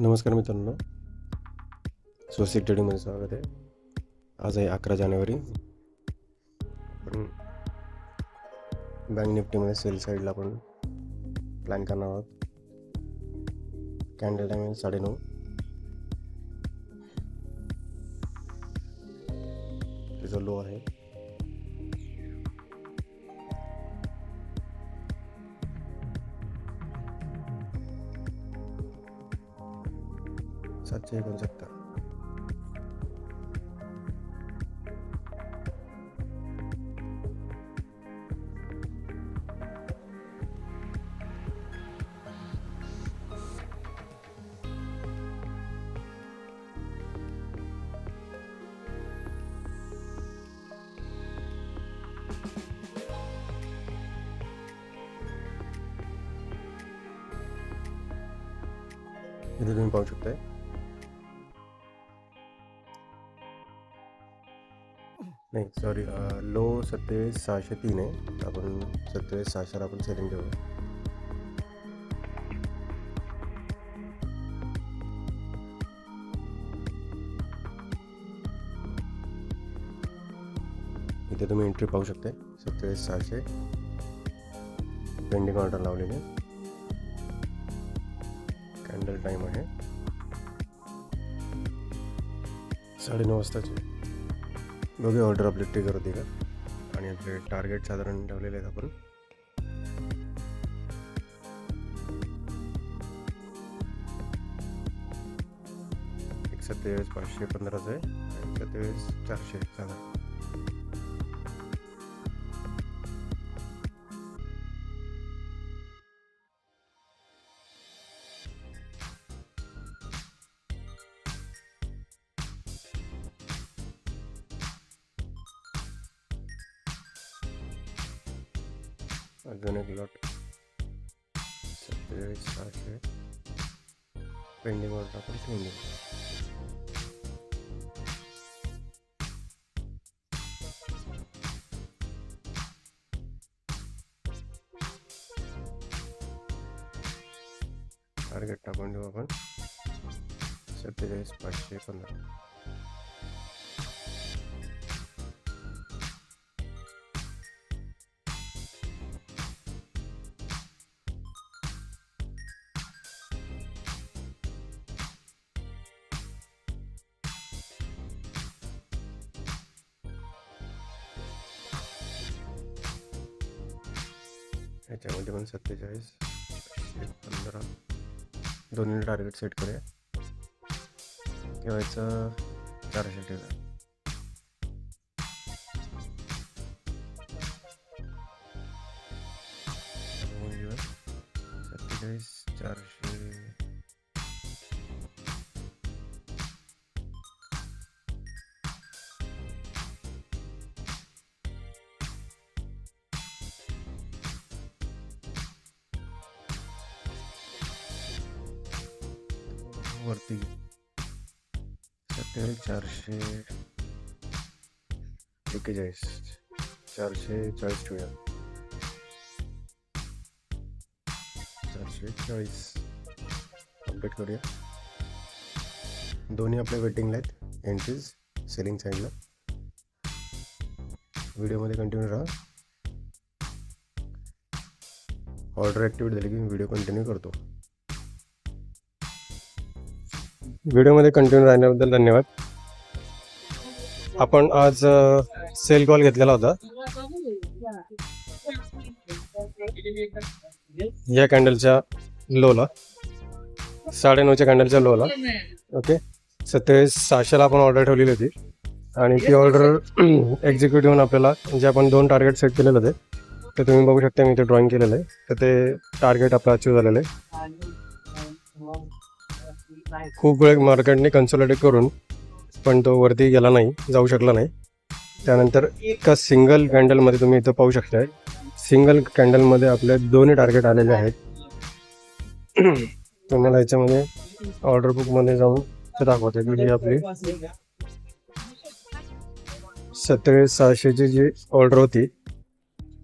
नमस्कार मित्रांनो. सोशिक ट्रेडिंगमध्ये स्वागत आहे. आज आहे अकरा जानेवारी. आपण बँक निफ्टीमध्ये सेल साईडला आपण प्लॅन करणार आहोत. कॅन्डल टाईम आहे साडेनऊ. त्याचा लो आहे. सातशे एकोणसत्तर इथे तुम्ही पाहू शकताय नाही सॉरी लो सत्तेचाळीस सहाशे तीन आहे. आपण सत्तेचाळीस सहाशेला आपण सेलिंग ठेवूया. इथे तुम्ही एंट्री पाहू शकता सत्तेचाळीस सहाशे. पेंडिंग ऑर्डर लावलेली कॅन्डल टाईम आहे. साडेनऊ वाजताची. दोघे ऑर्डर आपली ट्रिगर होती का? आणि आपले टार्गेट साधारण ठेवलेले आहेत आपण. एक सत्तेचाळीस पाचशे पंधराचं आहे. आणि सत्तेचाळीस चारशे साधारण. अजून एक लॉट सत्तेचाळीस सहाशे पेंडिंग ऑर्डर आपण ठेवून देऊ टार्गेट टाकून देऊ आपण सत्तेचाळीस पाचशे पंधरा याच्यामध्ये पण सत्तेचाळीस पंधरा दोन्ही टार्गेट सेट करूया. ठेवायचं चारशे ठेवा सत्तेचाळीस चारशे. वरती सत्तेचाळीस चारशे एक्केचाळीस चारशे, चाळीस ठेवूया. चारशे, चाळीस. अपडेट करूया. दोन्ही आपल्या वेटिंगला आहेत. एंट्रीज सेलिंग साईडला व्हिडिओमध्ये कंटिन्यू राहा. ऑर्डर ॲक्टिवेट झाली की व्हिडिओ कंटिन्यू करतो. व्हिडिओमध्ये कंटिन्यू राहण्याबद्दल धन्यवाद. आपण आज सेल कॉल घेतलेला होता. या कॅन्डलच्या लोला साडेनऊच्या कॅन्डलच्या लोला ओके सत्तेचाळीस सहाशेला आपण ऑर्डर ठेवलेली होती. आणि ती ऑर्डर एक्झिक्युटिव्ह होऊन आपल्याला जे आपण दोन टार्गेट सेट केलेले होते ते तुम्ही बघू शकता मी इथे ड्रॉइंग केलेलं आहे. तर ते टार्गेट आपलं अचीव्ह झालेलं आहे. खूप वेळ मार्केटने कन्सोलिडेट करून पण तो वरती गेला नाही जाऊ शकला नाही. त्यानंतर एका सिंगल कॅन्डलमध्ये तुम्ही इथं पाहू शकताय. सिंगल कॅन्डलमध्ये आपले दोन्ही टार्गेट आलेले आहेत. तुम्हाला याच्यामध्ये ऑर्डर बुकमध्ये जाऊन ते दाखवते. की आपली सत्तेचाळीस सहाशेची जी ऑर्डर होती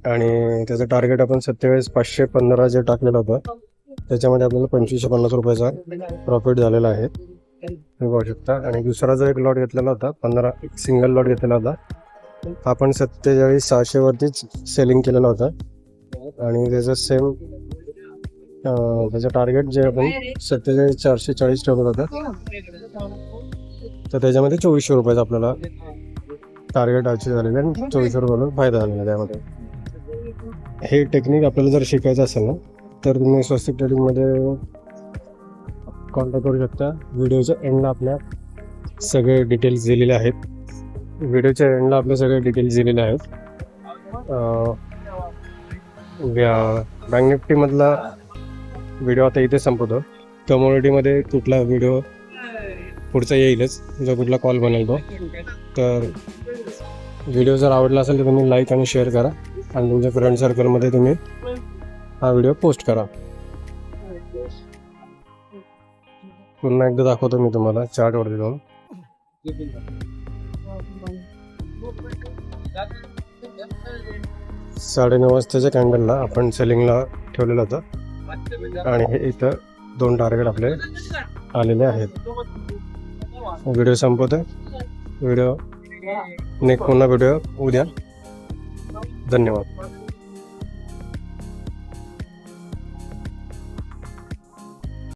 आणि त्याचं टार्गेट आपण सत्तेचाळीस पाचशे पंधरा जे टाकलेलं होतं त्याच्यामध्ये आपल्याला पंचवीसशे पन्नास रुपयाचा प्रॉफिट झालेला आहे. तुम्ही पाहू शकता. आणि दुसरा जो एक लॉट घेतलेला होता पंधरा सिंगल लॉट घेतलेला होता आपण सत्तेचाळीस सहाशेवरतीच सेलिंग केलेला होता. आणि त्याचं सेम त्याचं टार्गेट जे आपण सत्तेचाळीस चारशे चाळीस ठेवलं होतं तर त्याच्यामध्ये चोवीसशे रुपयाचा आपल्याला टार्गेट अचीव झालेलं आणि चोवीसशे रुपयाला फायदा झालेला आहे त्यामध्ये. हे टेक्निक आपल्याला जर शिकायचं असेल ना तर तुम्ही स्वस्तिक ट्रेडिंगमध्ये कॉन्टॅक्ट करू शकता. व्हिडिओच्या एंडला आपल्या सगळे डिटेल्स दिलेले आहेत. व्हिडिओच्या एंडला आपले सगळे डिटेल्स दिलेले आहेत. बँक निफ्टीमधला व्हिडिओ आता इथे संपवतो. कम्युनिटीमध्ये कुठला व्हिडिओ पुढचा येईलच. जो कुठला कॉल बनेल तो. तर व्हिडिओ जर आवडला असेल तर तुम्ही लाईक आणि शेअर करा. आणि तुमच्या फ्रेंड सर्कलमध्ये तुम्ही हा व्हिडिओ पोस्ट करा. पुन्हा एकदा दाखवतो मी तुम्हाला चार्टवरती जाऊन. साडेनऊ वाजताच्या कॅन्डलला आपण सेलिंगला ठेवलेलं होतं. आणि हे इथं दोन टार्गेट आपले आलेले आहेत. व्हिडिओ संपवतोय. व्हिडिओ नेक्स्ट पुन्हा व्हिडिओ उद्या. धन्यवाद.